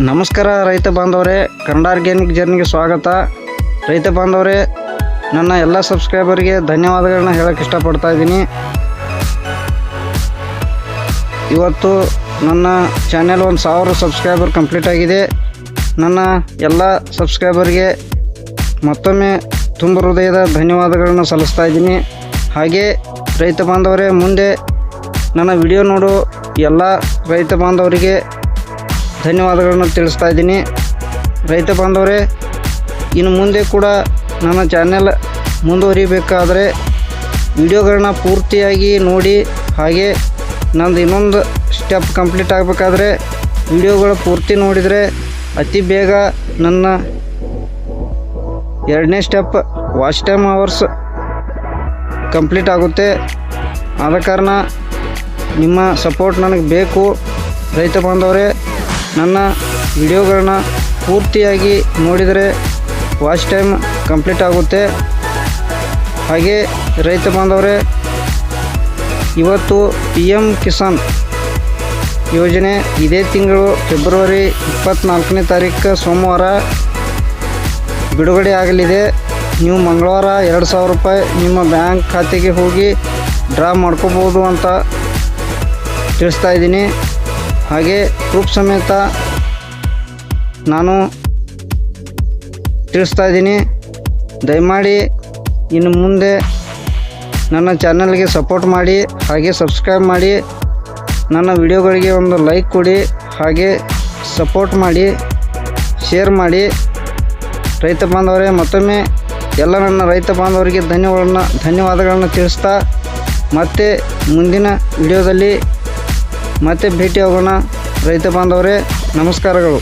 ನಮಸ್ಕಾರ ರೈತ ಬಾಂಧವರೇ ಕನ್ನಡ ಆರ್ಗ್ಯಾನಿಕ್ ಜರ್ನಿಗೆ ಸ್ವಾಗತ. ರೈತ ಬಾಂಧವರೇ, ನನ್ನ ಎಲ್ಲ ಸಬ್ಸ್ಕ್ರೈಬರ್ಗೆ ಧನ್ಯವಾದಗಳನ್ನ ಹೇಳಕ್ಕೆ ಇಷ್ಟಪಡ್ತಾ ಇದ್ದೀನಿ. ಇವತ್ತು ನನ್ನ ಚಾನೆಲ್ ಒಂದು ಸಾವಿರ ಸಬ್ಸ್ಕ್ರೈಬರ್ ಕಂಪ್ಲೀಟ್ ಆಗಿದೆ. ನನ್ನ ಎಲ್ಲ ಸಬ್ಸ್ಕ್ರೈಬರ್ಗೆ ಮತ್ತೊಮ್ಮೆ ತುಂಬ ಹೃದಯದ ಧನ್ಯವಾದಗಳನ್ನು ಸಲ್ಲಿಸ್ತಾ ಇದ್ದೀನಿ. ಹಾಗೆ ರೈತ ಬಾಂಧವರೇ, ಮುಂದೆ ನನ್ನ ವಿಡಿಯೋ ನೋಡು ಎಲ್ಲ ರೈತ ಬಾಂಧವರಿಗೆ ಧನ್ಯವಾದಗಳನ್ನು ತಿಳಿಸ್ತಾ ಇದ್ದೀನಿ. ರೈತ ಬಾಂಧವರೇ, ಇನ್ನು ಮುಂದೆ ಕೂಡ ನನ್ನ ಚಾನೆಲ್ ಮುಂದುವರಿಬೇಕಾದರೆ ವಿಡಿಯೋಗಳನ್ನ ಪೂರ್ತಿಯಾಗಿ ನೋಡಿ, ಹಾಗೆ ನಂದು ಇನ್ನೊಂದು ಸ್ಟೆಪ್ ಕಂಪ್ಲೀಟ್ ಆಗಬೇಕಾದ್ರೆ ವಿಡಿಯೋಗಳು ಪೂರ್ತಿ ನೋಡಿದರೆ ಅತಿ ಬೇಗ ನನ್ನ ಎರಡನೇ step watch time hours complete ಆಗುತ್ತೆ. ಆದ ಕಾರಣ ನಿಮ್ಮ ಸಪೋರ್ಟ್ ನನಗೆ ಬೇಕು. ರೈತ ಬಾಂಧವರೇ ನನ್ನ ವಿಡಿಯೋಗಳನ್ನ ಪೂರ್ತಿಯಾಗಿ ನೋಡಿದರೆ ವಾಚ್ ಟೈಮ್ ಕಂಪ್ಲೀಟ್ ಆಗುತ್ತೆ. ಹಾಗೆ ರೈತ ಬಾಂಧವರೇ, ಇವತ್ತು ಪಿ ಎಂ ಕಿಸಾನ್ ಯೋಜನೆ ಇದೇ ತಿಂಗಳು ಫೆಬ್ರವರಿ ಇಪ್ಪತ್ತ್ನಾಲ್ಕನೇ ತಾರೀಕು ಸೋಮವಾರ ಬಿಡುಗಡೆ ಆಗಲಿದೆ. ನೀವು ಮಂಗಳವಾರ ಎರಡು ಸಾವಿರ ರೂಪಾಯಿ ನಿಮ್ಮ ಬ್ಯಾಂಕ್ ಖಾತೆಗೆ ಹೋಗಿ ಡ್ರಾ ಮಾಡ್ಕೋಬೋದು ಅಂತ ತಿಳಿಸ್ತಾ ಇದ್ದೀನಿ. ಹಾಗೆ ಪ್ರೂಫ್ ಸಮೇತ ನಾನು ತಿಳಿಸ್ತಾ ಇದ್ದೀನಿ. ದಯಮಾಡಿ ಇನ್ನು ಮುಂದೆ ನನ್ನ ಚಾನಲ್ಗೆ ಸಪೋರ್ಟ್ ಮಾಡಿ, ಹಾಗೆ ಸಬ್ಸ್ಕ್ರೈಬ್ ಮಾಡಿ, ನನ್ನ ವಿಡಿಯೋಗಳಿಗೆ ಒಂದು ಲೈಕ್ ಕೊಡಿ, ಹಾಗೆ ಸಪೋರ್ಟ್ ಮಾಡಿ, ಶೇರ್ ಮಾಡಿ. ರೈತ ಬಾಂಧವರೇ, ಮತ್ತೊಮ್ಮೆ ಎಲ್ಲ ನನ್ನ ರೈತ ಬಾಂಧವರಿಗೆ ಧನ್ಯವಾದಗಳನ್ನ, ಧನ್ಯವಾದಗಳನ್ನು ತಿಳಿಸ್ತಾ ಮತ್ತೆ ಮುಂದಿನ ವಿಡಿಯೋದಲ್ಲಿ ಮತ್ತೆ ಭೇಟಿ ಆಗೋಣ ರೈತ ಬಾಂಧವರೇ ನಮಸ್ಕಾರಗಳು.